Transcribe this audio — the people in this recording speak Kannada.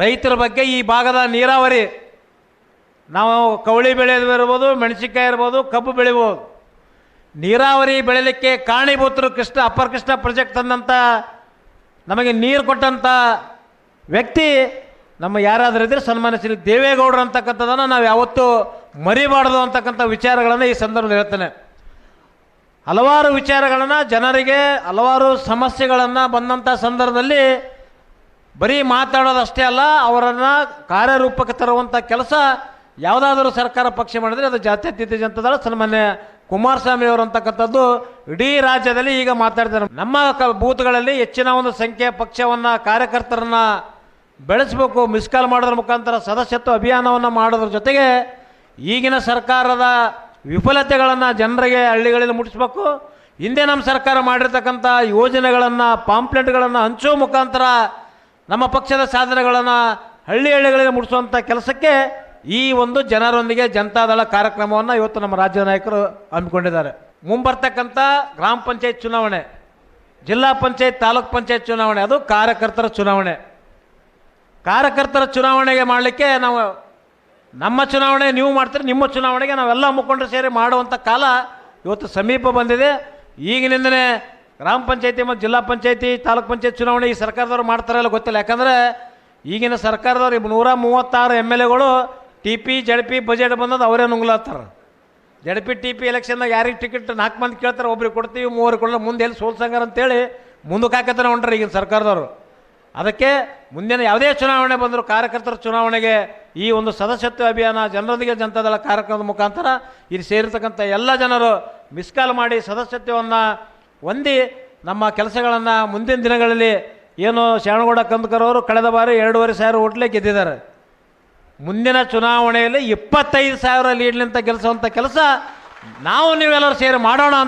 ರೈತರ ಬಗ್ಗೆ ಈ ಭಾಗದ ನೀರಾವರಿ. ನಾವು ಕವಳಿ ಬೆಳೆಯೋದು ಇರ್ಬೋದು, ಮೆಣಸಿನ್ಕಾಯಿ ಇರ್ಬೋದು, ಕಬ್ಬು ಬೆಳಿಬೋದು. ನೀರಾವರಿ ಬೆಳಿಲಿಕ್ಕೆ ಕಾರಣೀಭೂತರು ಕೃಷ್ಣ ಅಪ್ಪರ್ ಕೃಷ್ಣ ಪ್ರಾಜೆಕ್ಟ್ ತಂದಂಥ ನಮಗೆ ನೀರು ಕೊಟ್ಟಂಥ ವ್ಯಕ್ತಿ ನಮ್ಮ ಯಾರಾದರೂ ಇದ್ರೆ ಸನ್ಮಾನಿಸಲಿ ದೇವೇಗೌಡರು ಅಂತಕ್ಕಂಥದ್ದನ್ನು ನಾವು ಯಾವತ್ತೂ ಮರಿಬಾರ್ದು ಅಂತಕ್ಕಂಥ ವಿಚಾರಗಳನ್ನು ಈ ಸಂದರ್ಭದಲ್ಲಿ ಹೇಳ್ತೇನೆ. ಹಲವಾರು ವಿಚಾರಗಳನ್ನು ಜನರಿಗೆ, ಹಲವಾರು ಸಮಸ್ಯೆಗಳನ್ನು ಬಂದಂಥ ಸಂದರ್ಭದಲ್ಲಿ ಬರೀ ಮಾತಾಡೋದಷ್ಟೇ ಅಲ್ಲ, ಅವರನ್ನು ಕಾರ್ಯರೂಪಕ್ಕೆ ತರುವಂಥ ಕೆಲಸ ಯಾವುದಾದರೂ ಸರ್ಕಾರ ಪಕ್ಷ ಮಾಡಿದರೆ ಅದು ಜಾತ್ಯತೀತ ಜನತಾದಳ, ಸನ್ಮಾನ್ಯ ಕುಮಾರಸ್ವಾಮಿ ಅವರು ಅಂತಕ್ಕಂಥದ್ದು ಇಡೀ ರಾಜ್ಯದಲ್ಲಿ ಈಗ ಮಾತಾಡ್ತಾರೆ. ನಮ್ಮ ಕ, ಬೂತ್ಗಳಲ್ಲಿ ಹೆಚ್ಚಿನ ಒಂದು ಸಂಖ್ಯೆಯ ಪಕ್ಷವನ್ನು, ಕಾರ್ಯಕರ್ತರನ್ನು ಬೆಳೆಸಬೇಕು ಮಿಸ್ ಕಾಲ್ ಮಾಡೋದ್ರ ಮುಖಾಂತರ ಸದಸ್ಯತ್ವ ಅಭಿಯಾನವನ್ನು ಮಾಡೋದ್ರ ಜೊತೆಗೆ ಈಗಿನ ಸರ್ಕಾರದ ವಿಫಲತೆಗಳನ್ನು ಜನರಿಗೆ ಹಳ್ಳಿಗಳಲ್ಲಿ ಮುಟ್ಟಿಸ್ಬೇಕು. ಹಿಂದೆ ನಮ್ಮ ಸರ್ಕಾರ ಮಾಡಿರ್ತಕ್ಕಂಥ ಯೋಜನೆಗಳನ್ನು ಪಾಂಪ್ಲೆಟ್ಗಳನ್ನು ಹಂಚೋ ಮುಖಾಂತರ ನಮ್ಮ ಪಕ್ಷದ ಸಾಧನೆಗಳನ್ನು ಹಳ್ಳಿ ಹಳ್ಳಿಗಳಿಗೆ ಮುಟ್ಟಿಸುವಂಥ ಕೆಲಸಕ್ಕೆ ಈ ಒಂದು ಜನರೊಂದಿಗೆ ಜನತಾದಳ ಕಾರ್ಯಕ್ರಮವನ್ನು ಇವತ್ತು ನಮ್ಮ ರಾಜ್ಯ ನಾಯಕರು ಹಮ್ಮಿಕೊಂಡಿದ್ದಾರೆ. ಮುಂಬರ್ತಕ್ಕಂಥ ಗ್ರಾಮ ಪಂಚಾಯತ್ ಚುನಾವಣೆ, ಜಿಲ್ಲಾ ಪಂಚಾಯತ್, ತಾಲೂಕ್ ಪಂಚಾಯತ್ ಚುನಾವಣೆ, ಅದು ಕಾರ್ಯಕರ್ತರ ಚುನಾವಣೆ. ಕಾರ್ಯಕರ್ತರ ಚುನಾವಣೆಗೆ ಮಾಡಲಿಕ್ಕೆ ನಾವು ನಮ್ಮ ಚುನಾವಣೆ ನೀವು ಮಾಡ್ತೀರಿ, ನಿಮ್ಮ ಚುನಾವಣೆಗೆ ನಾವೆಲ್ಲ ಮುಖಂಡರು ಸೇರಿ ಮಾಡುವಂಥ ಕಾಲ ಇವತ್ತು ಸಮೀಪ ಬಂದಿದೆ. ಈಗಿನಿಂದನೇ ಗ್ರಾಮ ಪಂಚಾಯತಿ ಮತ್ತು ಜಿಲ್ಲಾ ಪಂಚಾಯತಿ, ತಾಲೂಕ್ ಪಂಚಾಯತ್ ಚುನಾವಣೆ ಈ ಸರ್ಕಾರದವ್ರು ಮಾಡ್ತಾರಲ್ಲ ಗೊತ್ತಿಲ್ಲ. ಯಾಕಂದರೆ ಈಗಿನ ಸರ್ಕಾರದವ್ರು ನೂರ ಮೂವತ್ತಾರು ಎಂ ಎಲ್ ಎಗಳು T P Z P, budget ಬಂದದ್ದು ಅವರೇ ನುಂಗ್ಲತ್ತಾರ. ಜಡ್ ಪಿ, ಟಿ ಪಿ ಎಲೆಕ್ಷನ್ದಾಗ ಯಾರಿಗೆ ಟಿಕೆಟ್ ನಾಲ್ಕು ಮಂದಿ ಕೇಳ್ತಾರೆ, ಒಬ್ರಿಗೆ ಕೊಡ್ತೀವಿ, ಮೂವರು ಕೊಡಲ್ಲ ಮುಂದೆ ಎಲ್ಲಿ ಸೋಲ್ಸಂಗಾರ ಅಂತೇಳಿ ಮುಂದಕ್ಕೆ ಹಾಕತ್ತಾನೆ ಹೊಂಟ್ರೆ ಈಗಿನ ಸರ್ಕಾರದವರು. ಅದಕ್ಕೆ ಮುಂದಿನ ಯಾವುದೇ ಚುನಾವಣೆ ಬಂದರೂ ಕಾರ್ಯಕರ್ತರ ಚುನಾವಣೆಗೆ ಈ ಒಂದು ಸದಸ್ಯತ್ವ ಅಭಿಯಾನ ಜನರೊಂದಿಗೆ ಜನತಾದಳ ಕಾರ್ಯಕ್ರಮದ ಮುಖಾಂತರ ಇಲ್ಲಿ ಸೇರಿರ್ತಕ್ಕಂಥ ಎಲ್ಲ ಜನರು ಮಿಸ್ ಕಾಲ್ ಮಾಡಿ ಸದಸ್ಯತ್ವವನ್ನು ಹೊಂದಿ ನಮ್ಮ ಕೆಲಸಗಳನ್ನು ಮುಂದಿನ ದಿನಗಳಲ್ಲಿ ಏನು ಶರಣಗೌಡ ಕಂದಕರ್ ಅವರು ಕಳೆದ ಬಾರಿ ಎರಡೂವರೆ ಸಾವಿರ ಓಟ್ಲೆ ಗೆದ್ದಿದ್ದಾರೆ. ಮುಂದಿನ ಚುನಾವಣೆಯಲ್ಲಿ ಇಪ್ಪತ್ತೈದು ಸಾವಿರ ಲೀಡ್ಲಿಂತ ಗೆಲ್ಲಿಸುವಂಥ ಕೆಲಸ ನಾವು ನೀವೆಲ್ಲರೂ ಸೇರಿ ಮಾಡೋಣ ಅಂತ